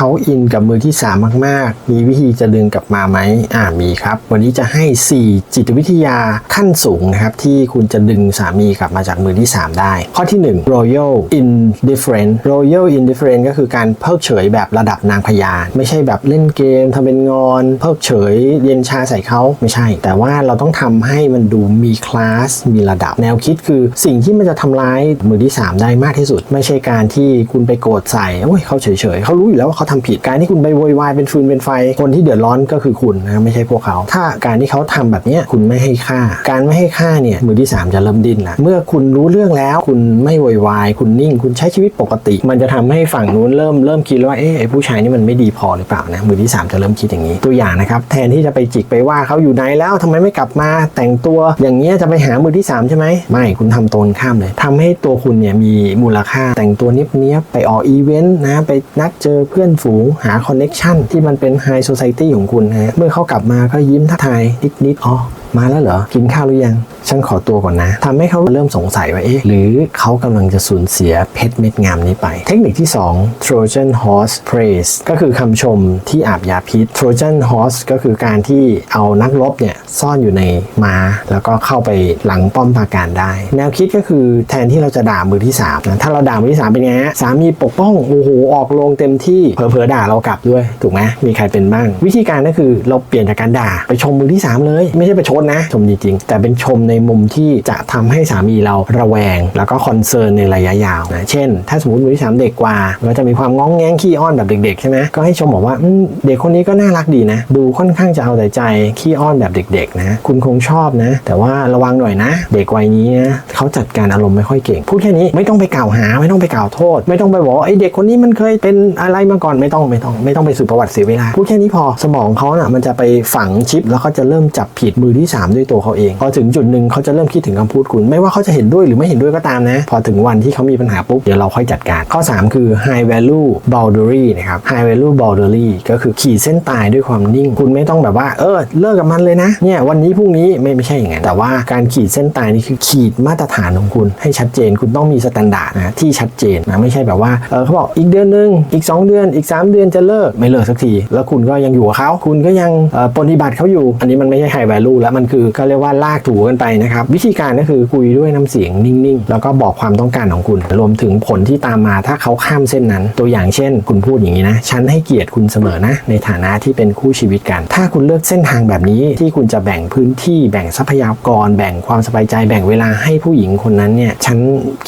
เขาอินกับมือที่ 3 มากๆ มีวิธีจะดึงกลับมาไหมอ่ามีครับ วันนี้จะให้ 4 จิตวิทยาขั้นสูงนะครับ ที่คุณจะดึงสามีกลับมาจากมือที่ 3 ได้ ข้อที่ 1 royal indifferent royal indifferent ก็คือการเพิกเฉยแบบระดับนางพญาไม่ใช่แบบเล่นเกมทำเป็นงอน เพิกเฉย เย็นชาใส่เขาไม่ใช่ แต่ว่าเราต้องทำให้มันดูมีคลาสมีระดับ แนวคิดคือสิ่งที่มันจะทำร้ายมือที่ 3 ได้มากที่สุด ไม่ใช่การที่คุณไปโกรธใส่โอ้ยเขาเฉยๆเขารู้อยู่แล้วว่าเขาทำผิดการที่คุณไปโวยวายเป็นฟืนเป็นไฟ คนที่เดือดร้อนก็คือคุณนะไม่ใช่พวกเขา ถ้าการที่เขาทำแบบนี้คุณไม่ให้ค่า การไม่ให้ค่าเนี่ยมือที่ 3 จะเริ่มดิ้นละเมื่อคุณรู้เรื่องแล้ว คุณไม่โวยวายคุณนิ่ง คุณใช้ชีวิตปกติ มันจะทำให้ฝั่งนู้นเริ่มเริ่มคิดว่าเอ๊ะไอ้ผู้ชายนี่มันไม่ดีพอหรือเปล่านะมือที่ 3 จะเริ่มคิดอย่างนี้ ตัวอย่างนะครับแทนที่จะไปจิกไปว่าเขาอยู่ไหนแล้วทำไมไม่กลับมาแต่งตัว อย่างเงี้ยจะไปหามือที่ 3 ใช่ไหมไม่คุณทำตรงข้ามเลยทำให้ตัวคุณเนี่ยมีมูลค่าแต่งตัวเนี้ยบๆไปออกอีเวนต์นะไปนัดเจอเพื่อนฝูงหาคอนเน็ชันที่มันเป็นไฮโซไซตี้ของคุณนะฮะเมื่อเขากลับมาก็ยิ้มทักทายนิดๆอ๋อ มาแล้วเหรอ กินข้าวหรือยัง ฉันขอตัวก่อนนะทำให้เขาเริ่มสงสัยว่า เอ๊ะ หรือเขากำลังจะสูญเสียเพชรเม็ดงามนี้ไป เทคนิคที่ 2 Trojan Horse Praise ก็คือคำชมที่อาบยาพิษ Trojan Horse ก็คือการที่เอานักรบเนี่ย ซ่อนอยู่ในม้า แล้วก็เข้าไปหลังป้อมปราการได้ แนวคิดก็คือแทนที่เราจะด่ามือที่3นะถ้าเราด่ามือที่3เป็นไงสามีปกป้องโอ้โหออกโรงเต็มที่เผลอๆด่าเรากลับด้วยถูกไหมมีใครเป็นบ้าง วิธีการก็คือเราเปลี่ยนจากการด่าไปชมมือที่ 3 เลย ไม่ใช่ไปชนนะ ชมจริง ๆ แต่เป็นชมในมุมที่จะทำให้สามีเราระแวง แล้วก็คอนเซิร์นในระยะยาวนะเช่น ถ้าสมมติมือที่สามเด็กกว่าก็จะมีความง้องแง้งขี้อ้อนแบบเด็กๆใช่ไหมก็ให้ชมบอกว่าเด็กคนนี้ก็น่ารักดีนะ ดูค่อนข้างจะเอาแต่ใจขี้อ้อนแบบเด็ก ๆ นะ คุณคงชอบนะ แต่ว่าระวังหน่อยนะ เด็กวัยนี้นะเขาจัดการอารมณ์ไม่ค่อยเก่งพูดแค่นี้ไม่ต้องไปกล่าวหาไม่ต้องไปกล่าวโทษ ไม่ต้องไปบอกไอ้เด็กคนนี้มันเคยเป็นอะไรมาก่อนไม่ต้องไม่ต้อง ไม่ต้องไปสืบประวัติเสียเวลาพูดแค่นี้พอสมองเขาน่ะมันจะไปฝังชิปแล้วเขาจะเริ่มจับผิดมือที่3ด้วยตัวเขาเอง พอถึงจุดหนึ่งเขาจะเริ่มคิดถึงคำพูดคุณ ไม่ว่าเขาจะเห็นด้วยหรือไม่เห็นด้วยก็ตามนะ พอถึงวันที่เขามีปัญหาปุ๊บ เดี๋ยวเราค่อยจัดการ ข้อ 3 คือ high value boundary นะครับ high value boundary ก็คือขีดเส้นตายด้วยความนิ่ง คุณไม่ต้องแบบว่า เออ เลิกกับมันเลยนะ เนี่ยวันนี้พรุ่งนี้ไม่ไม่ใช่อย่างนั้น แต่ว่าการขีดเส้นตายนี่คือขีดมาตรฐานของคุณให้ชัดเจน คุณต้องมีสแตนดาร์ดนะที่ชัดเจนนะ ไม่ใช่แบบว่า เออเขาบอกอีกเดือนหนึง อีก 2 เดือน อีก 3 เดือนจะเลิก ไม่เลิกสักที แล้วคุณก็ยังอยู่กับเขา คุณก็ยังปฏิบัติเขาอยู่ อันนี้มันไม่ใช่ high value แล้วมันคือก็เรียกว่าลากถูกันไปนะครับ วิธีการก็คือคุยด้วยน้ำเสียงนิ่งๆ แล้วก็บอกความต้องการของคุณ รวมถึงผลที่ตามมาถ้าเขาข้ามเส้นนั้น ตัวอย่างเช่น คุณพูดอย่างนี้นะ ฉันให้เกียรติคุณเสมอนะ ในฐานะที่เป็นคู่ชีวิตกัน ถ้าคุณเลือกเส้นทางแบบนี้ที่คุณจะแบ่งพื้นที่แบ่งทรัพยากร แบ่งความสบายใจแบ่งเวลาให้ผู้หญิงคนนั้นเนี่ยฉัน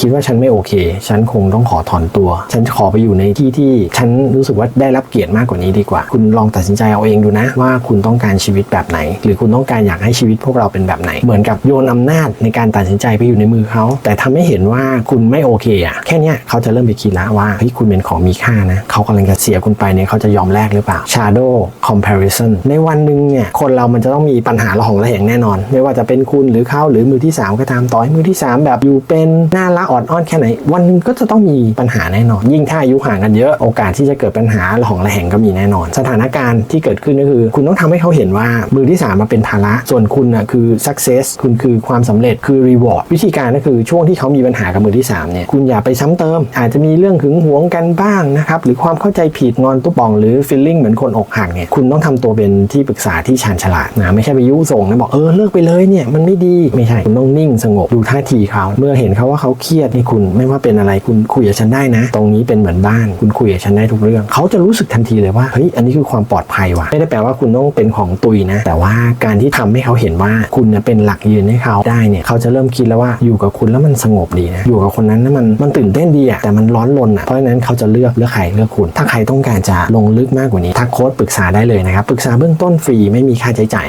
คิดว่าฉันไม่โอเค ฉันคงต้องขอถอนตัว ฉันขอไปอยู่ในที่ที่ฉันรู้สึกว่าได้รับเกียรติมากกว่านี้ดีกว่า คุณลองตัดสินใจเอาเองดูนะ ว่าคุณต้องการชีวิตแบบไหน หรือคุณต้องการอยากให้ชีวิตพวกเราเป็นแบบไหน เหมือนกับโยนอำนาจในการตัดสินใจไปอยู่ในมือเขา แต่ทำให้เห็นว่าคุณไม่โอเคอะแค่เนี้ยเขาจะเริ่มไปคิดแล้วว่าเฮ้ยคุณเป็นของมีค่านะเขากำลังจะเสียคุณไปเนี่ยเขาจะยอมแลกหรือเปล่า shadow comparison ในวันหนึ่งเนี่ยคนเรามันจะต้องมีปัญหาระหองระแหงแน่นอน ไม่ว่าจะเป็นคุณหรือเขาหรือมือที่ 3 ก็ตามต่อให้มือที่ 3 แบบอยู่เป็นน่ารักอ่อนอ้อนแค่ไหน วันหนึ่งก็จะต้องมีปัญหาแน่นอน ยิ่งถ้าอายุห่างกันเยอะโอกาสที่จะเกิดปัญหาระหองระแหงก็มีแน่นอน สถานการณ์ที่เกิดขึ้นก็คือ คุณต้องทำให้เขาเห็นว่ามือที่3มาเป็นภาระส่วนคุณนะคือ success คุณคือความสำเร็จคือ reward วิธีการก็คือช่วงที่เขามีปัญหากับมือที่3เนี่ยคุณอย่าไปซ้ำเติม อาจจะมีเรื่องหึงหวงกันบ้างนะครับหรือความเข้าใจผิดงอนตุ๊บป่องหรือ feeling เหมือนคนอกหักเนี่ยคุณต้องทำตัวเป็นที่ปรึกษาที่ชาญฉลาดนะไม่ใช่ไปยุส่งนะบอกเออเลิกไปเลยเนี่ยมันไม่ดีไม่ใช่คุณต้องนิ่งสงบดูท่าทีเขาเมื่อเห็นเขาว่าเขาเครียดนี่คุณไม่ว่าเป็นอะไรคุณคุยกับฉันได้นะ ตรงนี้เป็นเหมือนบ้าน คุณคุยกับฉันได้ทุกเรื่อง เขาจะรู้สึกทันทีเลยว่าเฮ้ยอันนี้คือความปลอดภัยว่ะไม่ได้แปลว่าคุณต้องเป็นของตุยนะ แต่ว่าการที่ทำให้เขาเห็นว่าคุณเนี่ยเป็นหลักยืนให้เขาได้เนี่ยเขาจะเริ่มคิดแล้วว่าอยู่กับคุณแล้วมันสงบดีนะอยู่กับคนนั้นนั้นมันมันตื่นเต้นดีอะแต่มันร้อนรนอะเพราะฉะนั้นเขาจะเลือกเลือกใครเลือกคุณ ถ้าใครต้องการจะลงลึกมากกว่านี้ทักโค้ดปรึกษาได้เลยนะครับปรึกษาเบื้องต้นฟรีไม่มีค่าใช้จ่าย